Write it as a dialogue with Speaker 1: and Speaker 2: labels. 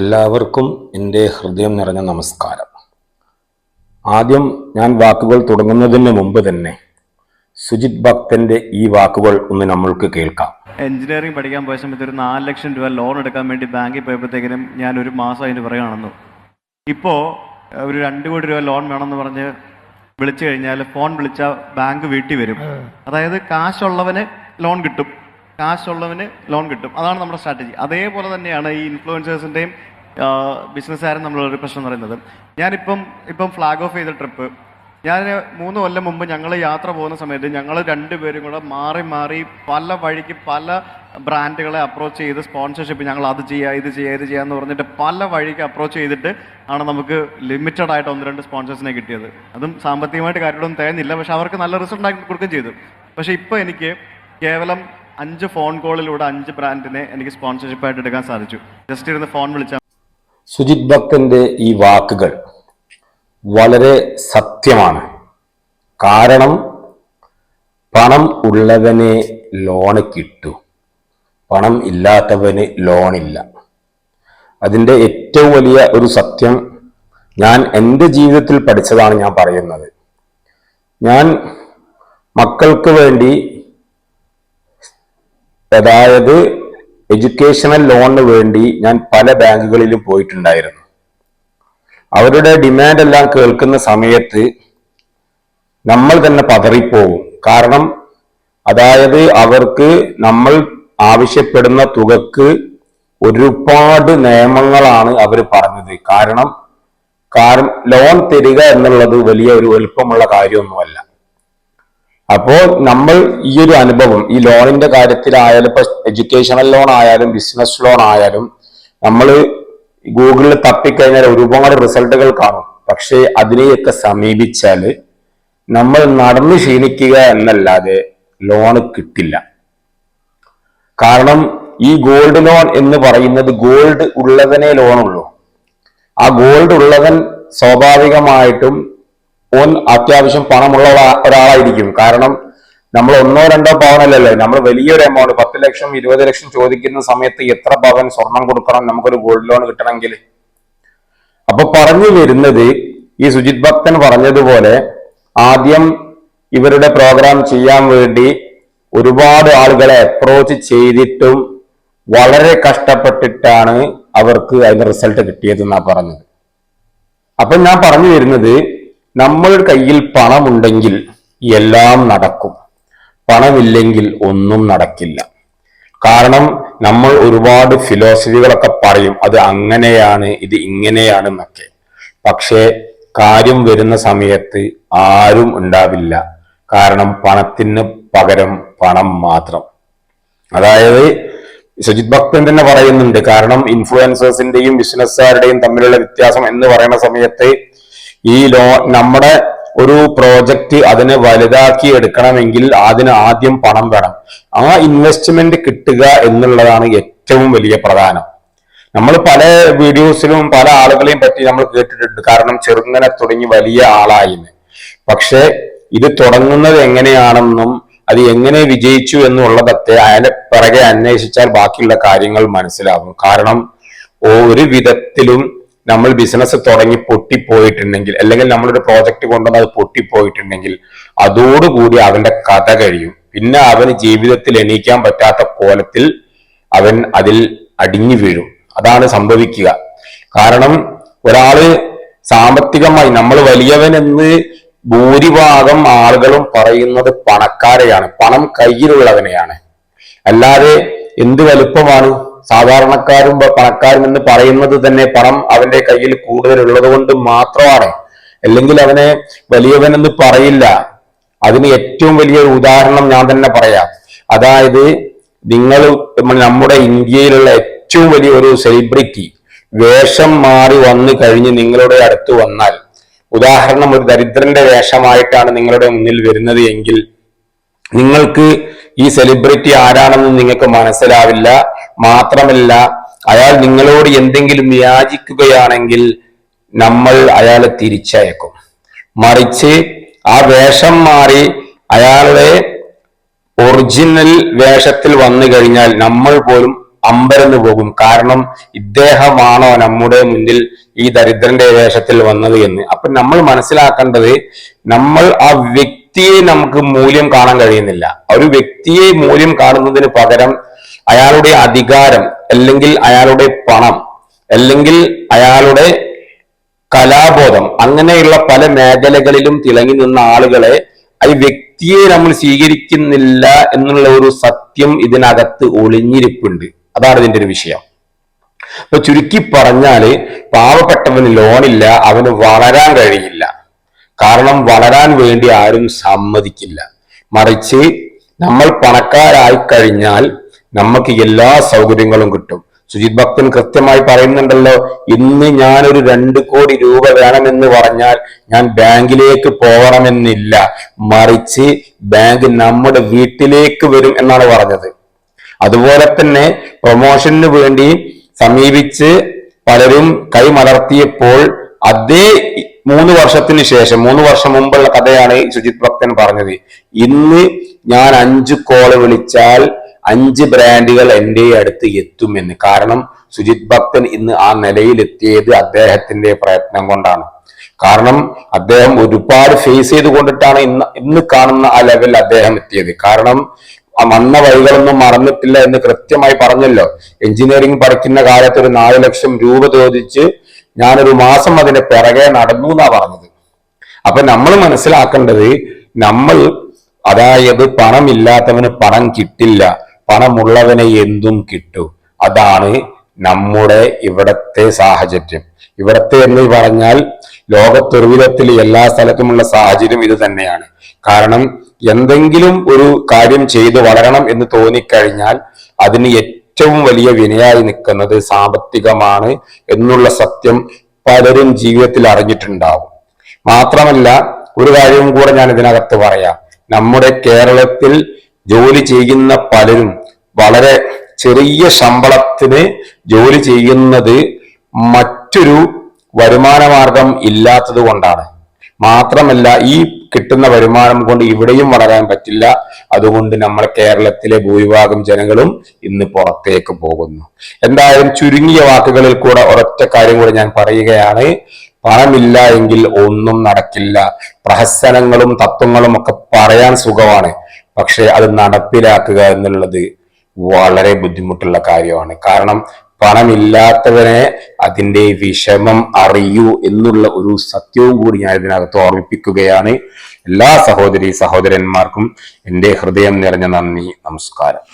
Speaker 1: എല്ലാവർക്കും എന്റെ ഹൃദയം നിറഞ്ഞ നമസ്കാരം. ആദ്യം ഞാൻ വാക്കുകൾ തുടങ്ങുന്നതിന് മുമ്പ് തന്നെ സുജിത് ഭക്തന്റെ ഈ വാക്കുകൾ ഒന്ന് നമ്മൾക്ക് കേൾക്കാം.
Speaker 2: എഞ്ചിനീയറിംഗ് പഠിക്കാൻ പോയ സമയത്ത് ഒരു നാല് ലക്ഷം രൂപ ലോൺ എടുക്കാൻ വേണ്ടി ബാങ്കിൽ പോയപ്പോഴത്തേക്കിനും ഞാൻ ഒരു മാസം അതിന് പറയുകയാണെന്നു ഇപ്പോൾ ഒരു രണ്ട് കോടി രൂപ ലോൺ വേണമെന്ന് പറഞ്ഞ് വിളിച്ചു കഴിഞ്ഞാൽ ഫോൺ വിളിച്ചാൽ ബാങ്ക് വീട്ടിൽ വരും. അതായത് കാശുള്ളവന് ലോൺ കിട്ടും. കാശുള്ളവന് ലോൺ കിട്ടും. അതാണ് നമ്മുടെ സ്ട്രാറ്റജി. അതേപോലെ തന്നെയാണ് ഈ ഇൻഫ്ലുവൻസേഴ്സിന്റെയും ബിസിനസ്സുകാരും നമ്മളൊരു പ്രശ്നം എന്ന് പറയുന്നത്. ഞാനിപ്പം ഇപ്പം ഫ്ലാഗ് ഓഫ് ചെയ്ത ട്രിപ്പ് ഞാൻ മൂന്ന് കൊല്ലം മുമ്പ് ഞങ്ങൾ യാത്ര പോകുന്ന സമയത്ത് ഞങ്ങൾ രണ്ടുപേരും കൂടെ മാറി മാറി പല വഴിക്ക് പല ബ്രാൻഡുകളെ അപ്രോച്ച് ചെയ്ത് സ്പോൺസർഷിപ്പ് ഞങ്ങൾ അത് ചെയ്യുക ഇത് ചെയ്യുക ഇത് ചെയ്യാന്ന് പറഞ്ഞിട്ട് പല വഴിക്ക് അപ്രോച്ച് ചെയ്തിട്ട് ആണ് നമുക്ക് ലിമിറ്റഡ് ആയിട്ട് ഒന്ന് രണ്ട് സ്പോൺസേഴ്സിനെ കിട്ടിയത്. അതും സാമ്പത്തികമായിട്ട് കാര്യങ്ങളൊന്നും തേന്നില്ല പക്ഷെ അവർക്ക് നല്ല റിസൾട്ട് ആക്കി കൊടുക്കുകയും ചെയ്തു. പക്ഷെ ഇപ്പോൾ എനിക്ക് കേവലം അഞ്ച് ഫോൺ കോളിലൂടെ അഞ്ച് ബ്രാൻഡിനെ എനിക്ക് സ്പോൺസർഷിപ്പ് ആയിട്ട് എടുക്കാൻ സാധിച്ചു. ജസ്റ്റ് ഇരുന്ന് ഫോൺ വിളിച്ചാൽ
Speaker 1: സുജിത് ഭക്തന്റെ ഈ വാക്കുകൾ വളരെ സത്യമാണ്. കാരണം പണം ഉള്ളവനെ ലോൺ കിട്ടു. പണം ഇല്ലാത്തവന് ലോണില്ല അതിന്റെ ഏറ്റവും വലിയ ഒരു സത്യം ഞാൻ എന്റെ ജീവിതത്തിൽ പഠിച്ചതാണ് ഞാൻ പറയുന്നത്. ഞാൻ മക്കൾക്ക് വേണ്ടി അതായത് എഡ്യൂക്കേഷണൽ ലോണിന് വേണ്ടി ഞാൻ പല ബാങ്കുകളിലും പോയിട്ടുണ്ടായിരുന്നു. അവരുടെ ഡിമാൻഡ് എല്ലാം കേൾക്കുന്ന സമയത്ത് നമ്മൾ തന്നെ പതറിപ്പോകും. കാരണം അതായത് അവർക്ക് നമ്മൾ ആവശ്യപ്പെടുന്ന തുകക്ക് ഒരുപാട് നിയമങ്ങളാണ് അവർ പറഞ്ഞത്. കാരണം കാരണം ലോൺ തരിക എന്നുള്ളത് വലിയ ഒരു എളുപ്പമുള്ള കാര്യമൊന്നുമല്ല. അപ്പോൾ നമ്മൾ ഈ ഒരു അനുഭവം ഈ ലോണിന്റെ കാര്യത്തിലായാലും ഇപ്പൊ എഡ്യൂക്കേഷണൽ ലോൺ ആയാലും ബിസിനസ് ലോൺ ആയാലും നമ്മൾ ഗൂഗിളിൽ തപ്പിക്കഴിഞ്ഞാൽ ഒരുപാട് റിസൾട്ടുകൾ കാണും. പക്ഷേ അതിനെയൊക്കെ സമീപിച്ചാൽ നമ്മൾ നടന്നു ക്ഷീണിക്കുക എന്നല്ലാതെ ലോണ് കിട്ടില്ല. കാരണം ഈ ഗോൾഡ് ലോൺ എന്ന് പറയുന്നത് ഗോൾഡ് ഉള്ളവനെ ലോണുള്ളൂ ആ ഗോൾഡ് ഉള്ളവൻ സ്വാഭാവികമായിട്ടും ഓൻ അത്യാവശ്യം പണമുള്ള ഒരാ- ഒരാളായിരിക്കും. കാരണം നമ്മൾ ഒന്നോ രണ്ടോ പവനല്ലല്ലോ. നമ്മൾ വലിയൊരു എമൗണ്ട് പത്ത് ലക്ഷം ഇരുപത് ലക്ഷം ചോദിക്കുന്ന സമയത്ത് എത്ര പവൻ സ്വർണം കൊടുക്കണം നമുക്കൊരു ഗോൾഡ് ലോൺ കിട്ടണമെങ്കിൽ? അപ്പൊ പറഞ്ഞു വരുന്നത് ഈ സുജിത് ഭക്തൻ പറഞ്ഞതുപോലെ ആദ്യം ഇവരുടെ പ്രോഗ്രാം ചെയ്യാൻ വേണ്ടി ഒരുപാട് ആളുകളെ അപ്രോച്ച് ചെയ്തിട്ടും വളരെ കഷ്ടപ്പെട്ടിട്ടാണ് അവർക്ക് അതിന്റെ റിസൾട്ട് കിട്ടിയതെന്നാ പറഞ്ഞത്. അപ്പൊ ഞാൻ പറഞ്ഞു വരുന്നത് നമ്മളുടെ കയ്യിൽ പണമുണ്ടെങ്കിൽ എല്ലാം നടക്കും. പണമില്ലെങ്കിൽ ഒന്നും നടക്കില്ല. കാരണം നമ്മൾ ഒരുപാട് ഫിലോസഫികളൊക്കെ പറയും അത് അങ്ങനെയാണ് ഇത് ഇങ്ങനെയാണ് എന്നൊക്കെ. പക്ഷേ കാര്യം വരുന്ന സമയത്ത് ആരും ഉണ്ടാവില്ല. കാരണം പണത്തിന് പകരം പണം മാത്രം. അതായത് സുജിത് ഭക്തൻ തന്നെ പറയുന്നുണ്ട് കാരണം ഇൻഫ്ലുവൻസേഴ്സിന്റെയും ബിസിനസ്സുകാരുടെയും തമ്മിലുള്ള വ്യത്യാസം എന്ന് പറയുന്ന സമയത്ത് ഈ ലോ നമ്മുടെ ഒരു പ്രോജക്റ്റ് അതിനെ വലുതാക്കി എടുക്കണമെങ്കിൽ അതിന് ആദ്യം പണം വേണം. ആ ഇൻവെസ്റ്റ്മെന്റ് കിട്ടുക എന്നുള്ളതാണ് ഏറ്റവും വലിയ പ്രധാനം. നമ്മൾ പല വീഡിയോസിലും പല ആളുകളെയും പറ്റി നമ്മൾ കേട്ടിട്ടുണ്ട്. കാരണം ചെറുങ്ങനെ തുടങ്ങി വലിയ ആളായിന്ന്. പക്ഷെ ഇത് തുടങ്ങുന്നത് എങ്ങനെയാണെന്നും അത് എങ്ങനെ വിജയിച്ചു എന്നുള്ളതൊക്കെ അതിന്റെ പിറകെ അന്വേഷിച്ചാൽ ബാക്കിയുള്ള കാര്യങ്ങൾ മനസ്സിലാകും കാരണം ഒരു വിധത്തിലും നമ്മൾ ബിസിനസ് തുടങ്ങി പൊട്ടിപ്പോയിട്ടുണ്ടെങ്കിൽ അല്ലെങ്കിൽ നമ്മളൊരു പ്രോജക്റ്റ് കൊണ്ടുവന്ന് അത് പൊട്ടിപ്പോയിട്ടുണ്ടെങ്കിൽ അതോടുകൂടി അവന്റെ കഥ കഴിയും. പിന്നെ അവന് ജീവിതത്തിൽ എണീക്കാൻ പറ്റാത്ത കോലത്തിൽ അവൻ അതിൽ അടിഞ്ഞു വീഴും. അതാണ് സംഭവിക്കുക. കാരണം ഒരാൾ സാമ്പത്തികമായി നമ്മൾ വലിയവൻ എന്ന് ഭൂരിഭാഗം ആളുകളും പറയുന്നത് പണക്കാരെയാണ്. പണം കയ്യിലുള്ളവനെയാണ്. അല്ലാതെ എന്ത് വലുപ്പമാണ്? സാധാരണക്കാരും പണക്കാരും എന്ന് പറയുന്നത് തന്നെ പണം അവന്റെ കയ്യിൽ കൂടുതൽ ഉള്ളത് കൊണ്ട് മാത്രമാണ്. അല്ലെങ്കിൽ അവനെ വലിയവൻ എന്ന് പറയില്ല. അതിന് ഏറ്റവും വലിയൊരു ഉദാഹരണം ഞാൻ തന്നെ പറയാം. അതായത് നിങ്ങൾ നമ്മുടെ ഇന്ത്യയിലുള്ള ഏറ്റവും വലിയ ഒരു സെലിബ്രിറ്റി വേഷം മാറി വന്നു കഴിഞ്ഞ് നിങ്ങളുടെ അടുത്ത് വന്നാൽ ഉദാഹരണം ഒരു ദരിദ്രന്റെ വേഷമായിട്ടാണ് നിങ്ങളുടെ മുന്നിൽ വരുന്നത് എങ്കിൽ നിങ്ങൾക്ക് ഈ സെലിബ്രിറ്റി ആരാണെന്ന് നിങ്ങൾക്ക് മനസ്സിലാവില്ല. മാത്രമല്ല അയാൾ നിങ്ങളോട് എന്തെങ്കിലും യാചിക്കുകയാണെങ്കിൽ നമ്മൾ അയാളെ തിരിച്ചയക്കും. മറിച്ച് ആ വേഷം മാറി അയാളുടെ ഒറിജിനൽ വേഷത്തിൽ വന്നു കഴിഞ്ഞാൽ നമ്മൾ പോലും അമ്പരന്ന് പോകും. കാരണം ഇദ്ദേഹമാണോ നമ്മുടെ മുന്നിൽ ഈ ദരിദ്രന്റെ വേഷത്തിൽ വന്നത് എന്ന്. അപ്പൊ നമ്മൾ മനസ്സിലാക്കേണ്ടത് നമ്മൾ ആ വ്യക്തിയെ നമുക്ക് മൂല്യം കാണാൻ കഴിയുന്നില്ല. ഒരു വ്യക്തിയെ മൂല്യം കാണുന്നതിന് പകരം അയാളുടെ അധികാരം അല്ലെങ്കിൽ അയാളുടെ പണം അല്ലെങ്കിൽ അയാളുടെ കലാബോധം അങ്ങനെയുള്ള പല മേഖലകളിലും തിളങ്ങി നിന്ന ആളുകളെ ഈ വ്യക്തിയെ നമ്മൾ സ്വീകരിക്കുന്നില്ല എന്നുള്ള ഒരു സത്യം ഇതിനകത്ത് ഒളിഞ്ഞിരിപ്പുണ്ട്. അതാണ് ഇതിന്റെ ഒരു വിഷയം. അപ്പൊ ചുരുക്കി പറഞ്ഞാൽ പാവപ്പെട്ടവന് ലോണില്ല അവന് വളരാൻ കഴിയില്ല. കാരണം വളരാൻ വേണ്ടി ആരും സമ്മതിക്കില്ല. മറിച്ച് നമ്മൾ പണക്കാരായി കഴിഞ്ഞാൽ നമുക്ക് എല്ലാ സൗകര്യങ്ങളും കിട്ടും. സുജിത് ഭക്തൻ കൃത്യമായി പറയുന്നുണ്ടല്ലോ ഇന്ന് ഞാൻ ഒരു രണ്ട് കോടി രൂപ വേണമെന്ന് പറഞ്ഞാൽ ഞാൻ ബാങ്കിലേക്ക് പോകണമെന്നില്ല. മറിച്ച് ബാങ്ക് നമ്മുടെ വീട്ടിലേക്ക് വരും എന്നാണ് പറഞ്ഞത്. അതുപോലെ തന്നെ പ്രൊമോഷന് വേണ്ടി സമീപിച്ച് പലരും കൈമലർത്തിയപ്പോൾ അതേ മൂന്ന് വർഷത്തിന് ശേഷം മൂന്ന് വർഷം മുമ്പുള്ള കഥയാണ് സുജിത് ഭക്തൻ പറഞ്ഞത്. ഇന്ന് ഞാൻ അഞ്ച് കോൾ വിളിച്ചാൽ അഞ്ച് ബ്രാൻഡുകൾ എന്റെ അടുത്ത് എത്തുമെന്ന്. കാരണം സുജിത് ഭക്തൻ ഇന്ന് ആ നിലയിലെത്തിയത് അദ്ദേഹത്തിന്റെ പ്രയത്നം കൊണ്ടാണ്. കാരണം അദ്ദേഹം ഒരുപാട് ഫേസ് ചെയ്ത് കൊണ്ടിട്ടാണ് ഇന്ന് ഇന്ന് കാണുന്ന ആ ലെവലിൽ അദ്ദേഹം എത്തിയത്. കാരണം ആ വന്ന വഴികളൊന്നും മറന്നിട്ടില്ല എന്ന് കൃത്യമായി പറഞ്ഞല്ലോ. എഞ്ചിനീയറിംഗ് പഠിക്കുന്ന കാലത്ത് ഒരു നാല് ലക്ഷം രൂപ ചോദിച്ച് ഞാനൊരു മാസം അതിന്റെ പിറകെ നടന്നു എന്നാ പറഞ്ഞത്. അപ്പൊ നമ്മൾ മനസ്സിലാക്കേണ്ടത് നമ്മൾ അതായത് പണമില്ലാത്തവന് പണം കിട്ടില്ല. പണമുള്ളവന് എന്തും കിട്ടും. അതാണ് നമ്മുടെ ഇവിടത്തെ സാഹചര്യം. ഇവിടത്തെ എന്ന് പറഞ്ഞാൽ ലോകത്തൊരുവിധത്തിൽ എല്ലാ സ്ഥലത്തുമുള്ള സാഹചര്യം ഇത് തന്നെയാണ്. കാരണം എന്തെങ്കിലും ഒരു കാര്യം ചെയ്തു വളരണം എന്ന് തോന്നിക്കഴിഞ്ഞാൽ അതിന് ഏറ്റവും വലിയ വിനയായി നിൽക്കുന്നത് സാമ്പത്തികമാണ് എന്നുള്ള സത്യം പലരും ജീവിതത്തിൽ അറിഞ്ഞിട്ടുണ്ടാവും. മാത്രമല്ല ഒരു കാര്യവും കൂടെ ഞാൻ ഇതിനകത്ത് പറയാം. നമ്മുടെ കേരളത്തിൽ ജോലി ചെയ്യുന്ന പലരും വളരെ ചെറിയ ശമ്പളത്തിന് ജോലി ചെയ്യുന്നത് മറ്റൊരു വരുമാന മാർഗം ഇല്ലാത്തത് കൊണ്ടാണ്. മാത്രമല്ല ഈ കിട്ടുന്ന വരുമാനം കൊണ്ട് ഇവിടെയും വളരാൻ പറ്റില്ല. അതുകൊണ്ട് നമ്മൾ കേരളത്തിലെ ഭൂരിഭാഗം ജനങ്ങളും ഇന്ന് പുറത്തേക്ക് പോകുന്നു. എന്തായാലും ചുരുങ്ങിയ വാക്കുകളിൽ കൂടെ ഒരൊറ്റ കാര്യം കൂടെ ഞാൻ പറയുകയാണ്. പണമില്ല എങ്കിൽ ഒന്നും നടക്കില്ല. പ്രഹസനങ്ങളും തത്വങ്ങളും ഒക്കെ പറയാൻ സുഖമാണ്. പക്ഷെ അത് നടപ്പിലാക്കുക എന്നുള്ളത് വളരെ ബുദ്ധിമുട്ടുള്ള കാര്യമാണ്. കാരണം പണമില്ലാത്തവനെ അതിന്റെ വിഷമം അറിയൂ എന്നുള്ള ഒരു സത്യവും കൂടി ഞാൻ ഇതിനകത്ത് ഓർമ്മിപ്പിക്കുകയാണ്. എല്ലാ സഹോദരി സഹോദരന്മാർക്കും എന്റെ ഹൃദയം നിറഞ്ഞ നന്ദി നമസ്കാരം.